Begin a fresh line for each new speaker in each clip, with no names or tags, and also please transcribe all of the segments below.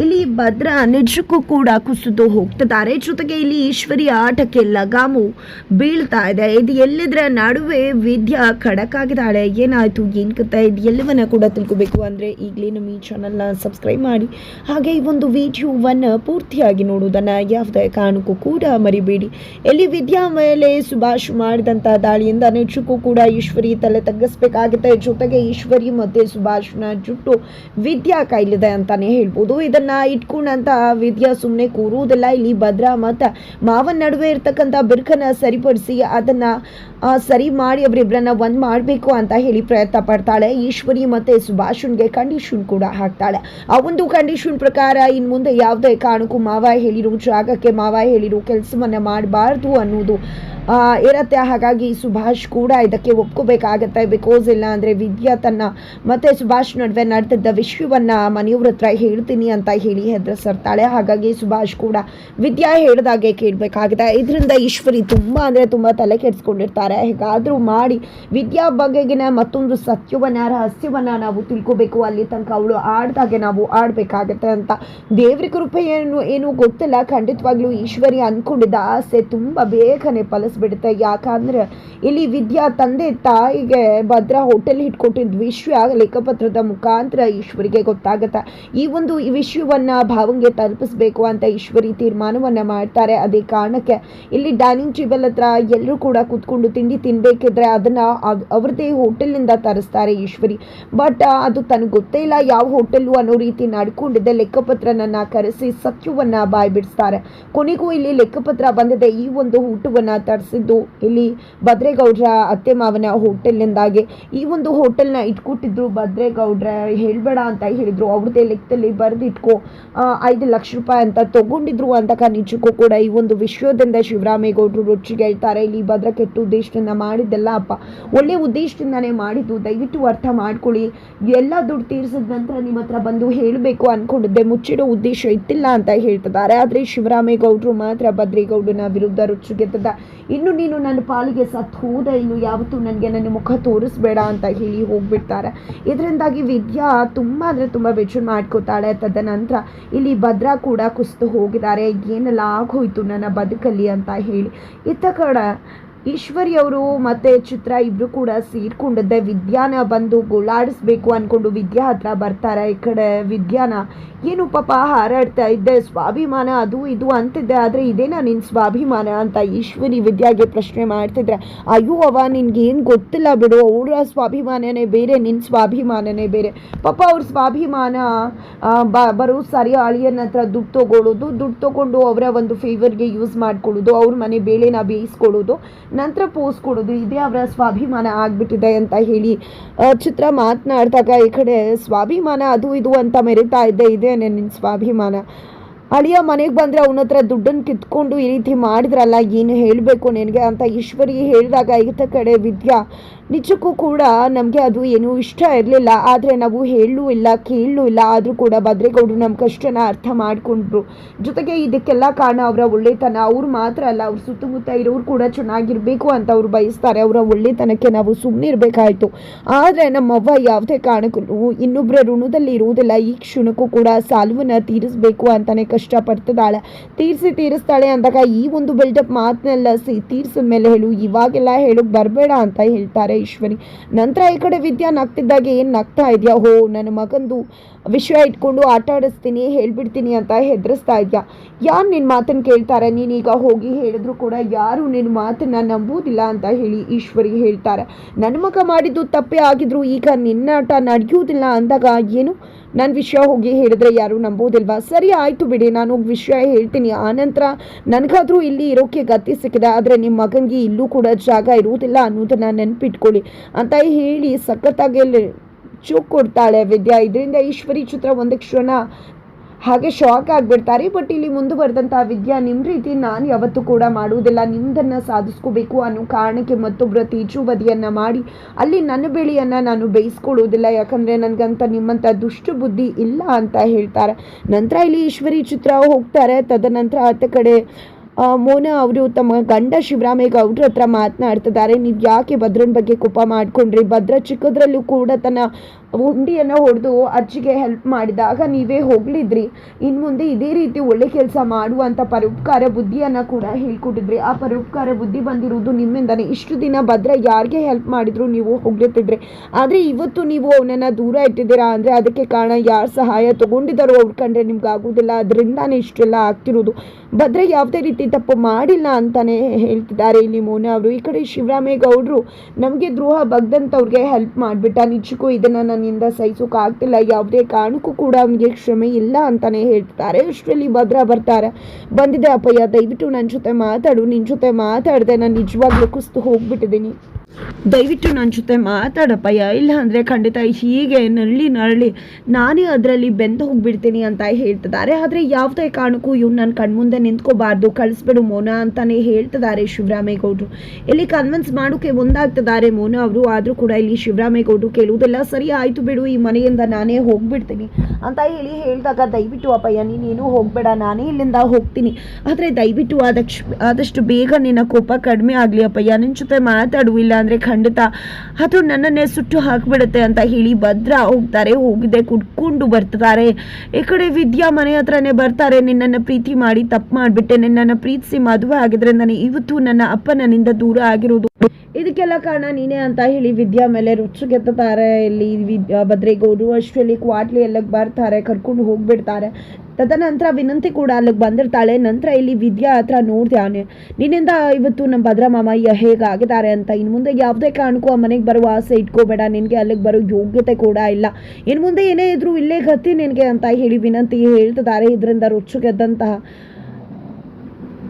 ಇಲ್ಲಿ ಭದ್ರ ನಿಜಕ್ಕೂ ಕೂಡ ಕುಸಿದು ಹೋಗ್ತಿದ್ದಾರೆ. ಜೊತೆಗೆ ಇಲ್ಲಿ ಈಶ್ವರಿ ಆಟಕ್ಕೆ ಲಗಾಮು ಬೀಳ್ತಾ ಇದೆ. ಇದು ಎಲ್ಲಿದ್ರ ನಡುವೆ ವಿದ್ಯಾ ಖಡಕಾಗಿದ್ದಾಳೆ. ಏನಾಯ್ತು? ಏನ್ ಕತೆ ಇದು ಎಲ್ಲವನ್ನ ಕೂಡ ತಿಳ್ಕೊಬೇಕು. ಅಂದ್ರೆ ಈಗಲೇ ನಮ್ಮ ಈ ಚಾನಲ್ನ ಸಬ್ಸ್ಕ್ರೈಬ್ ಮಾಡಿ. ಹಾಗೆ ಈ ಒಂದು ವಿಡಿಯೋವನ್ನು ಪೂರ್ತಿಯಾಗಿ ನೋಡುವುದನ್ನ ಯಾವುದೇ ಕಾರಣಕ್ಕೂ ಕೂಡ ಮರಿಬೇಡಿ. ಎಲ್ಲಿ ವಿದ್ಯಾ ಮೇಲೆ ಸುಭಾಷ್ ಮಾಡಿದಂತಹ ದಾಳಿಯಿಂದ ನಿಜಕ್ಕೂ ಕೂಡ ಈಶ್ವರಿ ತಲೆ ತಗ್ಗಿಸ್ಬೇಕಾಗುತ್ತೆ. ಜೊತೆಗೆ ಈಶ್ವರಿ ಮತ್ತೆ ಸುಭಾಷ್ನ ಜುಟ್ಟು ವಿದ್ಯಾ ಕೈಲಿದೆ ಅಂತಾನೆ ಹೇಳ್ಬೋದು. ಇದನ್ನ ಇಟ್ಕೊಂಡಂತ ವಿದ್ಯಾ ಸುಮ್ಮನೆ ಕೂರುವುದಿಲ್ಲ. ಇಲ್ಲಿ ಭದ್ರಾ ಮತ್ತು ಮಾವನ ನಡುವೆ ಇರ್ತಕ್ಕಂಥ ಬಿರ್ಕನ ಸರಿಪಡಿಸಿ ಅದನ್ನ ಸರಿ ಮಾಡಿ ಅವರಿಬ್ಬರನ್ನ ಒಂದ್ ಮಾಡಬೇಕು ಅಂತ ಹೇಳಿ ಪ್ರಯತ್ನ ಪಡ್ತಾಳೆ. ಈಶ್ವರಿ ಮತ್ತೆ ಸುಭಾಷನ್ಗೆ ಕಂಡೀಷನ್ ಕೂಡ ಹಾಕ್ತಾಳೆ. ಆ ಒಂದು ಕಂಡೀಷನ್ ಪ್ರಕಾರ ಇನ್ ಮುಂದೆ ಯಾವುದೇ ಕಾರಣಕ್ಕೂ ಮಾವ ಹೇಳಿರೋ, ಜಾಗಕ್ಕೆ ಮಾವ ಹೇಳಿರೋ, ಕೆಲಸವನ್ನ ಮಾಡಬಾರ್ದು ಅನ್ನೋದು ಇರತ್ತೆ. ಹಾಗಾಗಿ ಸುಭಾಷ್ ಕೂಡ ಇದಕ್ಕೆ ಒಪ್ಕೋಬೇಕಾಗತ್ತೆ. ಬಿಕಾಸ್ ಇಲ್ಲ ಅಂದರೆ ವಿದ್ಯಾ ತನ್ನ ಮತ್ತು ಸುಭಾಷ್ ನಡುವೆ ನಡೆದಿದ್ದ ವಿಷಯವನ್ನು ಮನೆಯವ್ರ ಹತ್ರ ಹೇಳ್ತೀನಿ ಅಂತ ಹೇಳಿ ಹೆದರ್ಸಿರ್ತಾಳೆ ಹಾಗಾಗಿ ಸುಭಾಷ್ ಕೂಡ ವಿದ್ಯಾ ಹೇಳ್ದಾಗೆ ಕೇಳಬೇಕಾಗಿದೆ. ಇದರಿಂದ ಈಶ್ವರಿ ತುಂಬ ಅಂದರೆ ತುಂಬ ತಲೆ ಕೆಡಿಸ್ಕೊಂಡಿರ್ತಾರೆ. ಹೇಗಾದರೂ ಮಾಡಿ ವಿದ್ಯಾ ಬಗೆಗಿನ ಮತ್ತೊಂದು ಸತ್ಯವನ್ನು, ರಹಸ್ಯವನ್ನು ನಾವು ತಿಳ್ಕೋಬೇಕು. ಅಲ್ಲಿ ತನಕ ಅವಳು ಆಡ್ದಾಗೆ ನಾವು ಆಡಬೇಕಾಗತ್ತೆ ಅಂತ ದೇವ್ರ ಕೃಪೆಯನ್ನು ಏನು ಗೊತ್ತಿಲ್ಲ. ಖಂಡಿತವಾಗ್ಲೂ ಈಶ್ವರಿ ಅಂದ್ಕೊಂಡಿದ್ದ ಆಸೆ ತುಂಬ ಬೇಗನೆ ಫಲಿಸ್ಬಿಡುತ್ತೆ ಯಾಕಂದ್ರೆ ಇಲ್ಲಿ ವಿದ್ಯಾ ತಂದೆ ತಾಯಿಗೆ ಭದ್ರ ಹೋಟೆಲ್ ಇಟ್ಕೊಟ್ಟಿದ್ದ ವಿಷಯ ಲೆಕ್ಕಪತ್ರದ ಮುಖಾಂತರ ಈಶ್ವರಿಗೆ ಗೊತ್ತಾಗುತ್ತೆ. ಈ ಒಂದು ವಿಷಯವನ್ನ ಭಾವಂಗೆ ತಲುಪಿಸ್ಬೇಕು ಅಂತ ಈಶ್ವರಿ ತೀರ್ಮಾನವನ್ನ ಮಾಡ್ತಾರೆ. ಅದೇ ಕಾರಣಕ್ಕೆ ಇಲ್ಲಿ ಡೈನಿಂಗ್ ಟೇಬಲ್ ಹತ್ರ ಎಲ್ಲರೂ ಕೂಡ ಕೂತ್ಕೊಂಡು ತಿಂಡಿ ತಿನ್ಬೇಕಿದ್ರೆ ಅದನ್ನ ಅವ್ರದೇ ಅವ್ರದ್ದೇ ಹೋಟೆಲ್ನಿಂದ ತರಿಸ್ತಾರೆ ಈಶ್ವರಿ. ಬಟ್ ಅದು ತನಗೆ ಗೊತ್ತೇ ಇಲ್ಲ ಯಾವ ಹೋಟೆಲ್ಲು ಅನ್ನೋ ರೀತಿ ನಡ್ಕೊಂಡಿದ್ದೆ ಲೆಕ್ಕಪತ್ರನನ್ನ ಕರೆಸಿ ಸತ್ಯವನ್ನ ಬಾಯ್ ಬಿಡಿಸ್ತಾರೆ ಕೊನೆಗೂ ಇಲ್ಲಿ ಲೆಕ್ಕಪತ್ರ ಬಂದಿದೆ. ಈ ಒಂದು ಊಟವನ್ನ ತರಿಸಿದ್ದು. ಇಲ್ಲಿ ಭದ್ರೇಗೌಡ್ರ ಅತ್ತೆ ಮಾವನ ಹೋಟೆಲ್ನಿಂದಾಗಿ ಈ ಒಂದು ಹೋಟೆಲ್ನ ಇಟ್ಕೊಟ್ಟಿದ್ರು. ಭದ್ರೇಗೌಡ್ರ ಹೇಳ್ಬೇಡ ಅಂತ ಹೇಳಿದ್ರು. ಅವ್ರದ್ದೇ ಲೆಕ್ಕದಲ್ಲಿ ಬರೆದಿಟ್ಕೋ ಐದು ಲಕ್ಷ ರೂಪಾಯಿ ಅಂತ ತಗೊಂಡಿದ್ರು ಅಂತ ನಿಜಕ್ಕೂ ಕೂಡ ಈ ಒಂದು ವಿಷಯದಿಂದ ಶಿವರಾಮೇಗೌಡರು ರುಚಿಗೆ ಹೇಳ್ತಾರೆ. ಇಲ್ಲಿ ಭದ್ರ ಕೆಟ್ಟ ಉದ್ದೇಶದಿಂದ ಮಾಡಿದ್ದೆಲ್ಲ ಅಪ್ಪ. ಒಳ್ಳೆ ಉದ್ದೇಶದಿಂದಾನೇ ಮಾಡಿದ್ದು. ದಯವಿಟ್ಟು ಅರ್ಥ ಮಾಡ್ಕೊಳ್ಳಿ. ಎಲ್ಲ ದುಡ್ಡು ತೀರಿಸಿದ ನಂತರ ನಿಮ್ಮ ಹತ್ರ ಬಂದು ಹೇಳಬೇಕು ಅನ್ಕೊಂಡಿದ್ದೆ. ಮುಚ್ಚಿಡೋ ಉದ್ದೇಶ ಇತ್ತಿಲ್ಲ ಅಂತ ಹೇಳ್ತಿದ್ದಾರೆ. ಆದರೆ ಶಿವರಾಮೇಗೌಡರು ಮಾತ್ರ ಭದ್ರೇಗೌಡನ ವಿರುದ್ಧ ರುಚಿಗೆದ್ದದ ಇನ್ನು ನೀನು ನನ್ನ ಪಾಲಿಗೆ ಸತ್ತು ಹೋದ, ಇನ್ನು ಯಾವತ್ತೂ ನನಗೆ ನನ್ನ ಮುಖ ತೋರಿಸ್ಬೇಡ ಅಂತ ಹೇಳಿ ಹೋಗ್ಬಿಡ್ತಾರೆ. ಇದರಿಂದಾಗಿ ವಿದ್ಯಾ ತುಂಬ ಅಂದರೆ ತುಂಬ ಬೇಜಾರು ಮಾಡ್ಕೋತಾಳೆ. ತದನಂತರ ಇಲ್ಲಿ ಭದ್ರ ಕೂಡ ಕುಸಿದು ಹೋಗಿದ್ದಾರೆ. ಏನೆಲ್ಲ ಆಗೋಯ್ತು ನನ್ನ ಬದುಕಲ್ಲಿ ಅಂತ ಹೇಳಿ. ಇತ್ತ ಕಡೆ ಈಶ್ವರಿ ಅವರು ಮತ್ತೆ ಚಿತ್ರ ಇಬ್ರು ಕೂಡ ಸೇರ್ಕೊಂಡದ್ದೆ ವಿದ್ಯಾನ ಬಂದು ಗೋಳಾಡಿಸ್ಬೇಕು ಅಂದ್ಕೊಂಡು ವಿದ್ಯಾ ಹತ್ರ ಬರ್ತಾರೆ. ಈ ಕಡೆ ವಿದ್ಯಾನ, ಏನು ಪಾಪ, ಹಾರಾಡ್ತಾ ಇದ್ದೆ, ಸ್ವಾಭಿಮಾನ ಅದು ಇದು ಅಂತಿದ್ದೆ, ಆದರೆ ಇದೇನಾ ನಿನ್ನ ಸ್ವಾಭಿಮಾನ? ಅಂತ ಈಶ್ವರಿ ವಿದ್ಯಾಗೆ ಪ್ರಶ್ನೆ ಮಾಡ್ತಿದ್ರೆ, ಅಯ್ಯೋ ಅವ ನಿನ್ಗೇನು ಗೊತ್ತಿಲ್ಲ ಬಿಡು, ಅವರ ಸ್ವಾಭಿಮಾನನೇ ಬೇರೆ ನಿನ್ನ ಸ್ವಾಭಿಮಾನನೇ ಬೇರೆ. ಪಾಪ ಅವ್ರ ಸ್ವಾಭಿಮಾನ ಬ, ಬರೋ ಸರಿ ಅಳಿಯನ ಹತ್ರ ದುಡ್ಡು ತಗೊಳ್ಳೋದು ದುಡ್ಡು ತಗೊಂಡು ಅವರ ಒಂದು ಫೇವರ್ಗೆ ಯೂಸ್ ಮಾಡ್ಕೊಳ್ಳೋದು, ಅವ್ರ ಮನೆ ಬೇಳೆನ ಬೇಯಿಸ್ಕೊಳ್ಳೋದು ನಂತರ ಪೋಸ್ ಕೊಡೋದು, ಇದೇ ಅವರ ಸ್ವಾಭಿಮಾನ ಆಗ್ಬಿಟ್ಟಿದೆ ಅಂತ ಹೇಳಿ ಚಿತ್ರ ಮಾತನಾಡಿದಾಗ ಈ ಕಡೆ ಸ್ವಾಭಿಮಾನ ಅದು ಇದು ಅಂತ ಮೆರಿತಾ ಇದ್ದೆ ಇದೇನೆ ನಿನ್ನ ಸ್ವಾಭಿಮಾನ. ಅಳಿಯ ಮನೆಗೆ ಬಂದರೆ ಅವನ ಹತ್ರ ದುಡ್ಡನ್ನು ಕಿತ್ಕೊಂಡು ಈ ರೀತಿ ಮಾಡಿದ್ರಲ್ಲ, ಏನು ಹೇಳಬೇಕು ನಿನಗೆ ಅಂತ ಈಶ್ವರಿ ಹೇಳಿದಾಗ ಈತ ಕಡೆ ವಿದ್ಯಾ ನಿಜಕ್ಕೂ ಕೂಡ ನಮಗೆ ಅದು ಏನೂ ಇಷ್ಟ ಇರಲಿಲ್ಲ. ಆದರೆ ನಾವು ಹೇಳಲೂ ಇಲ್ಲ, ಕೇಳಲೂ ಇಲ್ಲ. ಆದರೂ ಕೂಡ ಭದ್ರೇಗೌಡರು ನಮ್ಮ ಕಷ್ಟನ ಅರ್ಥ ಮಾಡಿಕೊಂಡ್ರು. ಜೊತೆಗೆ ಇದಕ್ಕೆಲ್ಲ ಕಾರಣ ಅವರ ಒಳ್ಳೆತನ. ಅವ್ರು ಮಾತ್ರ ಅಲ್ಲ, ಅವ್ರ ಸುತ್ತಮುತ್ತ ಇರೋರು ಕೂಡ ಚೆನ್ನಾಗಿರಬೇಕು ಅಂತ ಅವ್ರು ಬಯಸ್ತಾರೆ. ಅವರ ಒಳ್ಳೆತನಕ್ಕೆ ನಾವು ಸುಮ್ಮನೆ ಇರಬೇಕಾಯಿತು. ಆದರೆ ನಮ್ಮವ್ವ ಯಾವುದೇ ಕಾರಣಕ್ಕೂ ಇನ್ನೊಬ್ಬರ ಋಣದಲ್ಲಿ ಇರುವುದಿಲ್ಲ. ಈ ಕ್ಷಣಕ್ಕೂ ಕೂಡ ಸಾಲವನ್ನು ತೀರಿಸಬೇಕು ಅಂತಲೇ ಕಷ್ಟಪಡ್ತಿದ್ದಾಳೆ. ತೀರಿಸಿ ತೀರಿಸ್ತಾಳೆ ಅಂದಾಗ ಈ ಒಂದು ಬಿಲ್ಡಪ್ ಮಾತನ್ನೆಲ್ಲ ಸಿ ತೀರಿಸಿದ ಮೇಲೆ ಹೇಳು, ಇವಾಗೆಲ್ಲ ಹೇಳಕ್ಕೆ ಬರಬೇಡ ಅಂತ ಹೇಳ್ತಾರೆ ಈಶ್ವರಿ. ನಂತರ ಈ ಕಡೆ ವಿದ್ಯಾ ನಗ್ತಿದ್ದಾಗ ಏನು ನಗ್ತಾ ಇದೆಯಾ? ಹೋ ನನ್ನ ಮಗಂದು ವಿಷಯ ಇಟ್ಕೊಂಡು ಆಟ ಆಡಿಸ್ತೀನಿ, ಹೇಳ್ಬಿಡ್ತೀನಿ ಅಂತ ಹೆದರಿಸ್ತಾ ಇದೆಯಾ? ಯಾರು ನಿನ್ನ ಮಾತನ್ನು ಕೇಳ್ತಾರೆ? ನೀನೀಗ ಹೋಗಿ ಹೇಳಿದ್ರು ಕೂಡ ಯಾರು ನಿನ್ನ ಮಾತನ್ನ ನಂಬುವುದಿಲ್ಲ ಅಂತ ಹೇಳಿ ಈಶ್ವರಿ ಹೇಳ್ತಾರೆ. ನನ್ನ ಮಗ ಮಾಡಿದ್ದು ತಪ್ಪೇ ಆಗಿದ್ರು ಈಗ ನಿನ್ನಾಟ ನಡೆಯುವುದಿಲ್ಲ ಅಂದಾಗ ಏನು? ನನ್ನ ವಿಷಯ ಹೋಗಿ ಹೇಳಿದ್ರೆ ಯಾರು ನಂಬೋದಿಲ್ವಾ ಸರಿ, ಆಯಿತು ಬಿಡಿ. ನಾನು ವಿಷಯ ಹೇಳ್ತೀನಿ. ಆನಂತರ ನನಗಾದರೂ ಇಲ್ಲಿ ಇರೋಕ್ಕೆ ಗತಿ ಸಿಕ್ಕಿದೆ. ಆದರೆ ನಿಮ್ಮ ಮಗನಿಗೆ ಇಲ್ಲೂ ಕೂಡ ಜಾಗ ಇರುವುದಿಲ್ಲ ಅನ್ನೋದನ್ನ ನೆನಪಿಟ್ಕೊಳ್ಳಿ ಅಂತ ಹೇಳಿ ಸಖತ್ತಾಗಿ ಚೂಕ್ ಕೊಡ್ತಾಳೆ ವಿದ್ಯಾ. ಇದರಿಂದ ಈಶ್ವರಿ ಚಿತ್ರ ಒಂದು ಕ್ಷಣ ಹಾಗೆ ಶಾಕ್ ಆಗಿಬಿಡ್ತಾರೆ. ಬಟ್ ಇಲ್ಲಿ ಮುಂದುವರೆದಂಥ ವಿದ್ಯಾ ನಿಮ್ಮ ರೀತಿ ನಾನು ಯಾವತ್ತೂ ಕೂಡ ಮಾಡುವುದಿಲ್ಲ. ನಿಮ್ಮದನ್ನು ಸಾಧಿಸ್ಕೋಬೇಕು ಅನ್ನೋ ಕಾರಣಕ್ಕೆ ಮತ್ತೊಬ್ಬರ ತೀಚುಬದಿಯನ್ನು ಮಾಡಿ, ಅಲ್ಲಿ ನನ್ನ ಬೆಳೆಯನ್ನು ನಾನು ಬೇಯಿಸ್ಕೊಳ್ಳೋದಿಲ್ಲ ಯಾಕಂದರೆ ನನಗಂತ ನಿಮ್ಮಂಥ ದುಷ್ಟ ಬುದ್ಧಿ ಇಲ್ಲ ಅಂತ ಹೇಳ್ತಾರೆ. ನಂತರ ಇಲ್ಲಿ ಈಶ್ವರಿ ಚಿತ್ರ ಹೋಗ್ತಾರೆ. ತದನಂತರ ಆತ ಕಡೆ ಮೋನಾ ಅವರು ತಮ್ಮ ಗಂಡ ಶಿವರಾಮೇಗೌಡ್ರ ಹತ್ರ ಮಾತನಾಡ್ತಿದ್ದಾರೆ. ನೀವು ಯಾಕೆ ಭದ್ರನ ಬಗ್ಗೆ ಕೋಪ ಮಾಡ್ಕೊಂಡ್ರಿ? ಭದ್ರ ಚಿಕ್ಕದ್ರಲ್ಲೂ ಕೂಡ ತನ್ನ ಹುಂಡಿಯನ್ನು ಹೊಡೆದು ಅಜ್ಜಿಗೆ ಹೆಲ್ಪ್ ಮಾಡಿದಾಗ ನೀವೇ ಹೋಗ್ಲಿದ್ರಿ. ಇನ್ನು ಮುಂದೆ ಇದೇ ರೀತಿ ಒಳ್ಳೆ ಕೆಲಸ ಮಾಡುವಂಥ ಪರೋಪಕಾರ ಬುದ್ಧಿಯನ್ನು ಕೂಡ ಹೇಳ್ಕೊಟ್ಟಿದ್ರಿ. ಆ ಪರೋಪಕಾರ ಬುದ್ಧಿ ಬಂದಿರುವುದು ನಿಮ್ಮಿಂದನೇ. ಇಷ್ಟು ದಿನ ಭದ್ರ ಯಾರಿಗೆ ಹೆಲ್ಪ್ ಮಾಡಿದ್ರು ನೀವು ಹೋಗ್ಲಿತ್ತಿದ್ರಿ. ಆದರೆ ಇವತ್ತು ನೀವು ಅವನನ್ನು ದೂರ ಇಟ್ಟಿದ್ದೀರಾ ಅಂದರೆ ಅದಕ್ಕೆ ಕಾರಣ ಯಾರು ಸಹಾಯ ತಗೊಂಡಿದ್ದಾರೋ ಅವ್ರು ಕಂಡ್ರೆ ನಿಮ್ಗೆ ಆಗೋದಿಲ್ಲ. ಅದರಿಂದಾನೇ ಇಷ್ಟೆಲ್ಲ ಆಗ್ತಿರೋದು. ಭದ್ರ ಯಾವುದೇ ರೀತಿ ತಪ್ಪು ಮಾಡಿಲ್ಲ ಅಂತಾನೆ ಹೇಳ್ತಿದ್ದಾರೆ ಇಲ್ಲಿ ಮೋನ ಅವರು. ಈ ಕಡೆ ಶಿವರಾಮೇಗೌಡರು ನಮಗೆ ದ್ರೋಹ ಬಗ್ದಂಥವ್ರಿಗೆ ಹೆಲ್ಪ್ ಮಾಡಿಬಿಟ್ಟ. ನಿಜಕ್ಕೂ ಇದನ್ನು ನನ್ನಿಂದ ಸಹಿಸೋಕೆ ಆಗ್ತಿಲ್ಲ. ಯಾವುದೇ ಕಾರಣಕ್ಕೂ ಕೂಡ ಅವನಿಗೆ ಕ್ಷಮೆ ಇಲ್ಲ ಅಂತಾನೆ ಹೇಳ್ತಾರೆ. ಅಷ್ಟರಲ್ಲಿ ಭದ್ರ ಬರ್ತಾರೆ. ಬಂದಿದೆ ಅಪ್ಪಯ್ಯ, ದಯವಿಟ್ಟು ನನ್ನ ಜೊತೆ ಮಾತಾಡು ನಿನ್ನ ಜೊತೆ ಮಾತಾಡದೆ, ನಾನು ನಿಜವಾಗ್ಲೂ ಕುಸ್ತು ಹೋಗ್ಬಿಟ್ಟಿದ್ದೀನಿ. ದಯವಿಟ್ಟು ನನ್ನ ಜೊತೆ ಮಾತಾಡಪ್ಪಯ್ಯ ಇಲ್ಲ ಅಂದರೆ ಖಂಡಿತ ಹೀಗೆ ನರಳಿ ನರಳಿ ನಾನೇ ಅದರಲ್ಲಿ ಬೆಂದು ಹೋಗ್ಬಿಡ್ತೀನಿ ಅಂತ ಹೇಳ್ತಿದ್ದಾರೆ. ಆದರೆ ಯಾವುದೇ ಕಾರಣಕ್ಕೂ ಇವ್ನು ನನ್ನ ಕಣ್ಮುಂದೆ ನಿಂತ್ಕೋಬಾರ್ದು. ಕಳಿಸ್ಬಿಡು ಮೋನಾ ಅಂತಲೇ ಹೇಳ್ತಿದ್ದಾರೆ ಶಿವರಾಮೇಗೌಡರು. ಇಲ್ಲಿ ಕನ್ವಿನ್ಸ್ ಮಾಡೋಕೆ ಒಂದಾಗ್ತಿದ್ದಾರೆ ಮೋನಾ ಅವರು. ಆದರೂ ಕೂಡ ಇಲ್ಲಿ ಶಿವರಾಮೇಗೌಡರು ಕೇಳುವುದೆಲ್ಲ ಸರಿ ಆಯಿತು ಬಿಡು. ಈ ಮನೆಯಿಂದ ನಾನೇ ಹೋಗ್ಬಿಡ್ತೀನಿ ಅಂತ ಹೇಳಿ ಹೇಳಿದಾಗ, ದಯವಿಟ್ಟು ಅಪ್ಪಯ್ಯ, ನೀನೇನು ಹೋಗಬೇಡ. ನಾನೇ ಇಲ್ಲಿಂದ ಹೋಗ್ತೀನಿ. ಆದರೆ ದಯವಿಟ್ಟು ಆದಷ್ಟು ಆದಷ್ಟು ಬೇಗ ನಿನ್ನ ಕೋಪ ಕಡಿಮೆ ಆಗಲಿ ಅಪ್ಪಯ್ಯ. ನಿನ್ನ ಜೊತೆ ಮಾತಾಡು ಇಲ್ಲ ಅಂದರೆ ಖಂಡಿತ ಅದು ನನ್ನನ್ನೇ ಸುಟ್ಟು ಹಾಕಿಬಿಡುತ್ತೆ ಅಂತ ಹೇಳಿ ಭದ್ರ ಹೋಗ್ತಾರೆ, ಹೋಗಿದೆ, ಕುಡ್ಕೊಂಡು ಬರ್ತಾರೆ. ಈ ಕಡೆ ವಿದ್ಯಾ ಮನೆ ಹತ್ರನೇ ಬರ್ತಾರೆ, ನಿನ್ನನ್ನು ಪ್ರೀತಿ ಮಾಡಿ ತಪ್ಪು ಮಾಡಿಬಿಟ್ಟೆ, ನಿನ್ನನ್ನು ಪ್ರೀತಿಸಿ ಮದುವೆ ಆಗಿದ್ರೆ ನಾನು ಇವತ್ತು ನನ್ನ ಅಪ್ಪ ನನ್ನಿಂದ ದೂರ ಆಗಿರೋದು. ಇದಕ್ಕೆಲ್ಲ ಕಾರಣ ನೀನೇ ಅಂತ ಹೇಳಿ ವಿದ್ಯಾ ಮೇಲೆ ರುಚಿಗೆತ್ತಾರೆ ಇಲ್ಲಿ ವಿದ್ಯಾ ಅಷ್ಟು ಅಷ್ಟರಲ್ಲಿ ಕ್ವಾಟ್ಲಿ ಎಲ್ಲಕ್ಕೆ ಬರ್ತಾರೆ, ಕರ್ಕೊಂಡು ಹೋಗ್ಬಿಡ್ತಾರೆ. ತದನಂತರ ವಿನಂತಿ ಕೂಡ ಅಲ್ಲಿಗೆ ಬಂದಿರ್ತಾಳೆ. ನಂತರ ಇಲ್ಲಿ ವಿದ್ಯಾ ಹತ್ರ ನೋಡ್ತಾನೆ. ನಿನ್ನಿಂದ ಇವತ್ತು ನಮ್ಮ ಭದ್ರಮಾಮಯ್ಯ ಹೇಗಾಗಿದ್ದಾರೆ ಅಂತ. ಇನ್ನು ಮುಂದೆ ಯಾವುದೇ ಕಾರಣಕ್ಕೂ ಆ ಮನೆಗೆ ಬರುವ ಆಸೆ ಇಟ್ಕೋಬೇಡ. ನಿನಗೆ ಅಲ್ಲಿಗೆ ಬರೋ ಯೋಗ್ಯತೆ ಕೂಡ ಇಲ್ಲ. ಇನ್ನು ಮುಂದೆ ಏನೇ ಇದ್ರೂ ಇಲ್ಲೇ ಗತಿ ನಿನಗೆ ಅಂತ ಹೇಳಿ ವಿನಂತಿ ಹೇಳ್ತಿದ್ದಾರೆ. ಇದರಿಂದ ರುಚಿಗೆದ್ದಂತಹ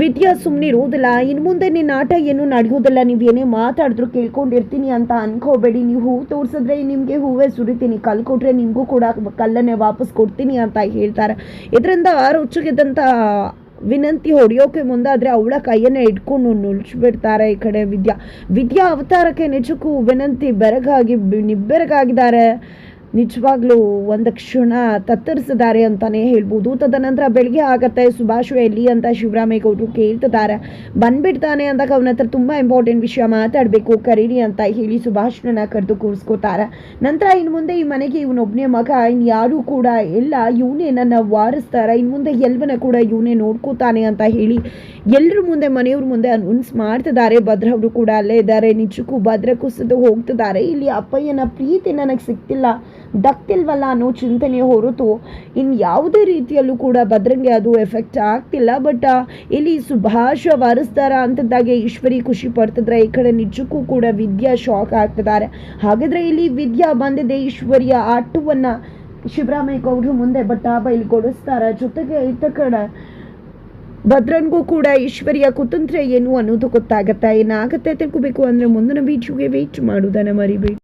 ವಿದ್ಯಾ ಸುಮ್ಮನೆ ಇರೋದಿಲ್ಲ. ಇನ್ನು ಮುಂದೆ ನಿನ್ನ ಆಟ ಏನು ನಡೆಯುವುದಿಲ್ಲ ನೀವು ಏನೇ ಮಾತಾಡಿದ್ರು ಕೇಳ್ಕೊಂಡಿರ್ತೀನಿ ಅಂತ ಅನ್ಕೋಬೇಡಿ. ನೀವು ಹೂ ತೋರಿಸಿದ್ರೆ ನಿಮಗೆ ಹೂವೇ ಸುರಿತೀನಿ. ಕಲ್ಲು ಕೊಟ್ಟರೆ ನಿಮಗೂ ಕೂಡ ಕಲ್ಲನ್ನೇ ವಾಪಸ್ ಕೊಡ್ತೀನಿ ಅಂತ ಹೇಳ್ತಾರೆ. ಇದರಿಂದ ರುಚಿಗಿದ್ದಂಥ ವಿನಂತಿ ಹೊಡೆಯೋಕೆ ಮುಂದಾದರೆ ಅವಳ ಕೈಯನ್ನು ಇಟ್ಕೊಂಡು ನುಳ್ಸ್ಬಿಡ್ತಾರೆ ಈ ಕಡೆ ವಿದ್ಯಾ. ವಿದ್ಯಾ ಅವತಾರಕ್ಕೆ ನಿಜಕ್ಕೂ ವಿನಂತಿ ಬೆರಗಾಗಿ ನಿಬ್ಬೆರಗಾಗಿದ್ದಾರೆ. ನಿಜವಾಗ್ಲೂ ಒಂದು ಕ್ಷಣ ತತ್ತರಿಸಿದ್ದಾರೆ ಅಂತಾನೆ ಹೇಳ್ಬೋದು. ತದನಂತರ ಬೆಳಗ್ಗೆ ಆಗತ್ತೆ. ಸುಭಾಷ್ ಎಲ್ಲಿ ಅಂತ ಶಿವರಾಮೇಗೌಡರು ಕೇಳ್ತಿದ್ದಾರೆ. ಬಂದ್ಬಿಡ್ತಾನೆ ಅಂದಾಗ ಅವನ ಹತ್ರ ತುಂಬ ಇಂಪಾರ್ಟೆಂಟ್ ವಿಷಯ ಮಾತಾಡಬೇಕು. ಕರೀರಿ ಅಂತ ಹೇಳಿ ಸುಭಾಷ್ನ ಕರೆದು ಕೂರಿಸ್ಕೋತಾರೆ. ನಂತರ ಇನ್ನು ಮುಂದೆ ಈ ಮನೆಗೆ ಇವನೊಬ್ಬನೇ ಮಗ ಇನ್ನು ಯಾರೂ ಕೂಡ ಎಲ್ಲ ಇವನೇ ನನ್ನ ವಾರಿಸ್ತಾರೆ. ಇನ್ನು ಮುಂದೆ ಎಲ್ವನ ಕೂಡ ಇವನೇ ನೋಡ್ಕೋತಾನೆ ಅಂತ ಹೇಳಿ ಎಲ್ಲರ ಮುಂದೆ, ಮನೆಯವ್ರ ಮುಂದೆ ಅನೌನ್ಸ್ ಮಾಡ್ತಿದ್ದಾರೆ. ಭದ್ರ ಅವರು ಕೂಡ ಅಲ್ಲೇ ಇದ್ದಾರೆ. ನಿಜಕ್ಕೂ ಭದ್ರ ಕುಸಿದು ಹೋಗ್ತಿದ್ದಾರೆ. ಇಲ್ಲಿ ಅಪ್ಪಯ್ಯನ ಪ್ರೀತಿ ನನಗೆ ಸಿಗ್ತಿಲ್ಲ. ದಕ್ತಿಲ್ವಲ್ಲ ಅನ್ನೋ ಚಿಂತನೆ ಹೊರತು ಇನ್ನು ಯಾವುದೇ ರೀತಿಯಲ್ಲೂ ಕೂಡ ಭದ್ರಂಗೆ ಅದು ಎಫೆಕ್ಟ್ ಆಗ್ತಿಲ್ಲ. ಬಟ್ ಇಲ್ಲಿ ಸುಭಾಷ ವಾರಿಸ್ತಾರ ಅಂತದ್ದಾಗೆ ಈಶ್ವರಿ ಖುಷಿ ಪಡ್ತಿದ್ರೆ ಈ ಕಡೆ ನಿಜಕ್ಕೂ ಕೂಡ ವಿದ್ಯಾ ಶಾಕ್ ಆಗ್ತಿದ್ದಾರೆ. ಹಾಗಾದ್ರೆ ಇಲ್ಲಿ ವಿದ್ಯಾ ಬಂದಿದೆ ಈಶ್ವರಿಯ ಆಟವನ್ನ ಗೌಡರು ಮುಂದೆ ಬಟ್ಟ ಬೈಲಿ ಕೊಡಿಸ್ತಾರ. ಜೊತೆಗೆ ಇತ್ತ ಕಡೆ ಭದ್ರನ್ಗೂ ಕೂಡ ಈಶ್ವರಿಯ ಕುತಂತ್ರ ಏನು ಅನ್ನೋದು ಗೊತ್ತಾಗತ್ತೆ. ಏನಾಗತ್ತೆ ತಿಳ್ಕೊಬೇಕು ಅಂದ್ರೆ ಮುಂದಿನ ಬೀಚುಗೆ ವೇಟ್ ಮಾಡೋದನ್ನ ಮರಿಬೇಡಿ.